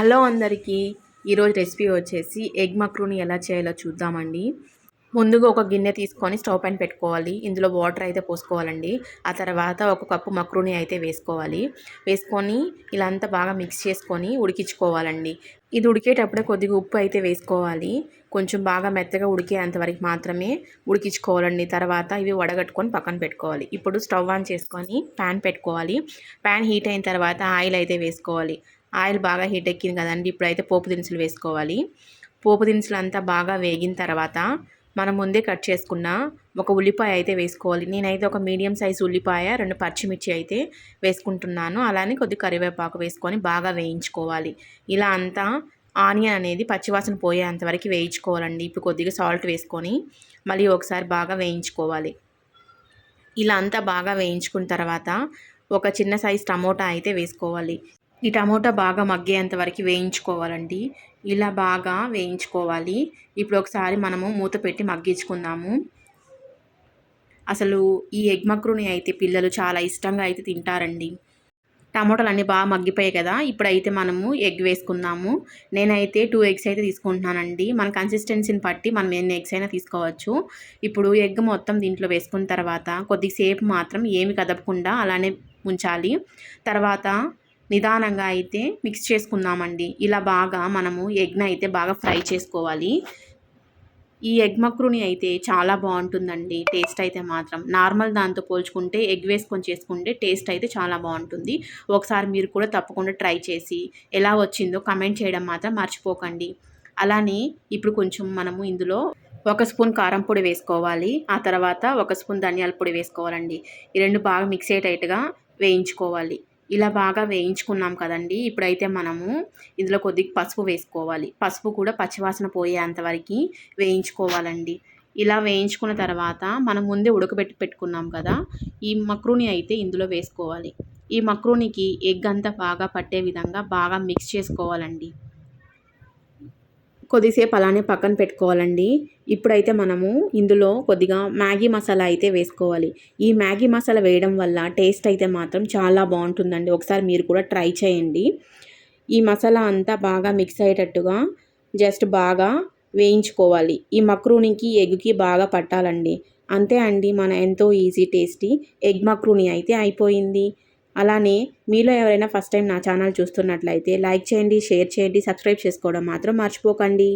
Hello అందరికీ. ఈరోజు recipe వచ్చేసి ఎగ్ మక్రూని ఎలా చేయాలో చూద్దామండి. ముందుగా ఒక గిన్నె తీసుకొని స్టవ్ పైన పెట్టుకోవాలి. ఇందులో వాటర్ అయితే పోసుకోవాలండి. ఆ తర్వాత ఒక కప్పు మక్రూని అయితే వేసుకోవాలి. వేసుకొని ఇలా అంతా బాగా మిక్స్ చేసుకొని ఉడికించుకోవాలండి. ఇది ఉడికేటప్పుడే కొద్దిగా ఉప్పు అయితే వేసుకోవాలి. కొంచెం బాగా మెత్తగా ఉడికేంత వరకు మాత్రమే ఉడికించుకోవాలండి. తర్వాత ఇవి వడగట్టుకొని పక్కన పెట్టుకోవాలి. ఇప్పుడు స్టవ్ ఆన్ చేసుకొని ప్యాన్ పెట్టుకోవాలి. ప్యాన్ హీట్ అయిన తర్వాత ఆయిల్ అయితే వేసుకోవాలి. ఆయిల్ బాగా హీట్ ఎక్కింది కదండి. ఇప్పుడైతే పోపు దినుసులు వేసుకోవాలి. పోపు దినుసులు అంతా బాగా వేగిన తర్వాత మనం ముందే కట్ చేసుకున్న ఒక ఉల్లిపాయ అయితే వేసుకోవాలి. నేనైతే ఒక మీడియం సైజ్ ఉల్లిపాయ రెండు పచ్చిమిర్చి అయితే వేసుకుంటున్నాను. అలానే కొద్ది కరివేపాకు వేసుకొని బాగా వేయించుకోవాలి. ఇలా అంతా ఆనియన్ అనేది పచ్చివాసన పోయేంతవరకు వేయించుకోవాలండి. ఇప్పుడు కొద్దిగా సాల్ట్ వేసుకొని మళ్ళీ ఒకసారి బాగా వేయించుకోవాలి. ఇలా అంతా బాగా వేయించుకున్న తర్వాత ఒక చిన్న సైజ్ టమోటా అయితే వేసుకోవాలి. ఈ టమోటా బాగా మగ్గేంత వరకు వేయించుకోవాలండి. ఇలా బాగా వేయించుకోవాలి. ఇప్పుడు ఒకసారి మనము మూత పెట్టి మగ్గించుకుందాము. అసలు ఈ ఎగ్ మక్రూని అయితే పిల్లలు చాలా ఇష్టంగా అయితే తింటారండి. టమోటాలు అన్నీ బాగా మగ్గిపోయాయి కదా ఇప్పుడైతే మనము ఎగ్ వేసుకుందాము. నేనైతే టూ ఎగ్స్ అయితే తీసుకుంటున్నానండి. మన కన్సిస్టెన్సీని బట్టి మనం ఎన్ని ఎగ్స్ అయినా తీసుకోవచ్చు. ఇప్పుడు ఎగ్ మొత్తం దీంట్లో వేసుకున్న తర్వాత కొద్దిసేపు మాత్రం ఏమి కదపకుండా అలానే ఉంచాలి. తర్వాత నిదానంగా అయితే మిక్స్ చేసుకుందామండి. ఇలా బాగా మనము ఎగ్ని అయితే బాగా ఫ్రై చేసుకోవాలి. ఈ ఎగ్ మక్రూని అయితే చాలా బాగుంటుందండి. టేస్ట్ అయితే మాత్రం. నార్మల్ దాంతో పోల్చుకుంటే ఎగ్ వేసుకొని చేసుకుంటే టేస్ట్ అయితే చాలా బాగుంటుంది. ఒకసారి మీరు కూడా తప్పకుండా ట్రై చేసి ఎలా వచ్చిందో కమెంట్ చేయడం మాత్రం మర్చిపోకండి. అలానే ఇప్పుడు కొంచెం మనము ఇందులో ఒక స్పూన్ కారం పొడి వేసుకోవాలి. ఆ తర్వాత ఒక స్పూన్ ధనియాల పొడి వేసుకోవాలండి. ఈ రెండు బాగా మిక్స్ అయ్యేటట్టుగా వేయించుకోవాలి. ఇలా బాగా వేయించుకున్నాం కదండి. ఇప్పుడైతే మనము ఇందులో కొద్దిగా పసుపు వేసుకోవాలి. పసుపు కూడా పచ్చివాసన పోయేంతవరకు వేయించుకోవాలండి. ఇలా వేయించుకున్న తర్వాత మనం ముందే ఉడకబెట్టి పెట్టుకున్నాం కదా ఈ మక్రూని అయితే ఇందులో వేసుకోవాలి. ఈ మక్రూనికి ఎగ్ అంతా బాగా పట్టే విధంగా బాగా మిక్స్ చేసుకోవాలండి. కొద్దిసేపు అలానే పక్కన పెట్టుకోవాలండి. ఇప్పుడైతే మనము ఇందులో కొద్దిగా మ్యాగీ మసాలా అయితే వేసుకోవాలి. ఈ మ్యాగీ మసాలా వేయడం వల్ల టేస్ట్ అయితే మాత్రం చాలా బాగుంటుందండి. ఒకసారి మీరు కూడా ట్రై చేయండి. ఈ మసాలా అంతా బాగా మిక్స్ అయ్యేటట్టుగా జస్ట్ బాగా వేయించుకోవాలి. ఈ మక్రూనికి ఎగ్కి బాగా పట్టాలండి. అంతే అండి మన ఎంతో ఈజీ టేస్టీ ఎగ్ మక్రూని అయితే అయిపోయింది. అలానే మీలో ఎవరైనా ఫస్ట్ టైం నా ఛానల్ చూస్తున్నట్లయితే లైక్ చేయండి షేర్ చేయండి సబ్స్క్రైబ్ చేసుకోవడం మాత్రం మర్చిపోకండి.